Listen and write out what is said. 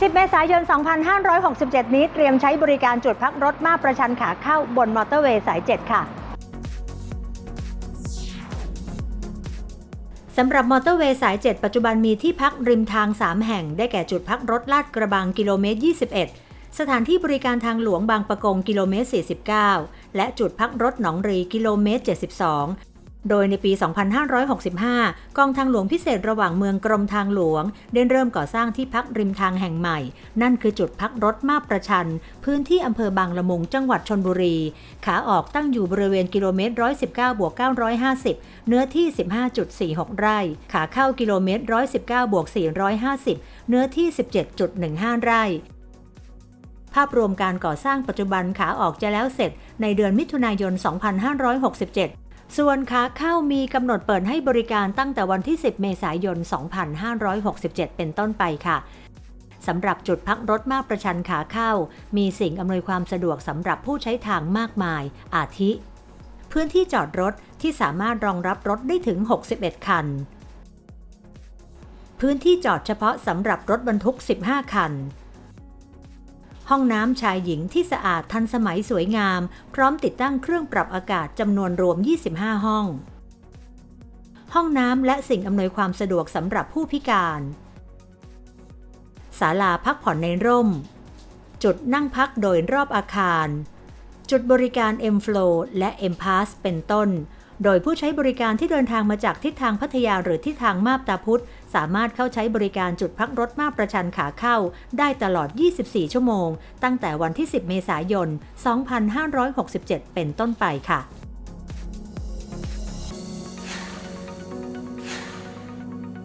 10 เมษายน 2567 นี้เตรียมใช้บริการจุดพักรถมาประชันขาเข้าบนมอเตอร์เวย์สาย 7 ค่ะสำหรับมอเตอร์เวย์สาย 7 ปัจจุบันมีที่พักริมทาง 3 แห่ง ได้แก่จุดพักรถลาดกระบังกิโลเมตร 21 สถานที่บริการทางหลวงบางประกงกิโลเมตร 49 และจุดพักรถหนองรีกิโลเมตร 72 โดยในปี 2565 กองทางหลวงพิเศษระหว่างเมืองกรมทางหลวง ได้เริ่มก่อสร้างที่พักริมทางแห่งใหม่ นั่นคือจุดพักรถมาประชัน พื้นที่อำเภอบางละมุงจังหวัดชนบุรี ขาออกตั้งอยู่บริเวณกิโลเมตร 119บวก950 เนื้อที่ 15.46 ไร่ ขาเข้ากิโลเมตร 119บวก450 เนื้อที่ 17.15 ไร่ภาพรวมการก่อสร้างปัจจุบันขาออกจะแล้วเสร็จในเดือนมิถุนายน 2567 ส่วนขาเข้ามีกำหนดเปิดให้บริการตั้งแต่วันที่ 10 เมษายน 2567 เป็นต้นไปค่ะสำหรับจุดพักรถมาประชันขาเข้า มีสิ่งอำนวยความสะดวกสำหรับผู้ใช้ทางมากมาย อาทิ พื้นที่จอดรถที่สามารถรองรับรถได้ถึง 61 คัน พื้นที่จอดเฉพาะสำหรับรถบรรทุก 15 คัน ห้องน้ำชายหญิงที่สะอาดทันสมัยสวยงาม พร้อมติดตั้งเครื่องปรับอากาศจำนวนรวม 25 ห้อง ห้องน้ำและสิ่งอำนวยความสะดวกสำหรับผู้พิการศาลาพักผ่อนในร่ม จุดนั่งพักโดยรอบอาคาร จุดบริการ M Flow และ M Pass เป็นต้น โดยผู้ใช้บริการที่เดินทางมาจากทิศทางพัทยาหรือทิศทางมาบตาพุธสามารถเข้าใช้บริการจุดพักรถมาประชันขาเข้า ได้ตลอด 24 ชั่วโมง ตั้งแต่วันที่ 10 เมษายน 2567 เป็นต้นไปค่ะ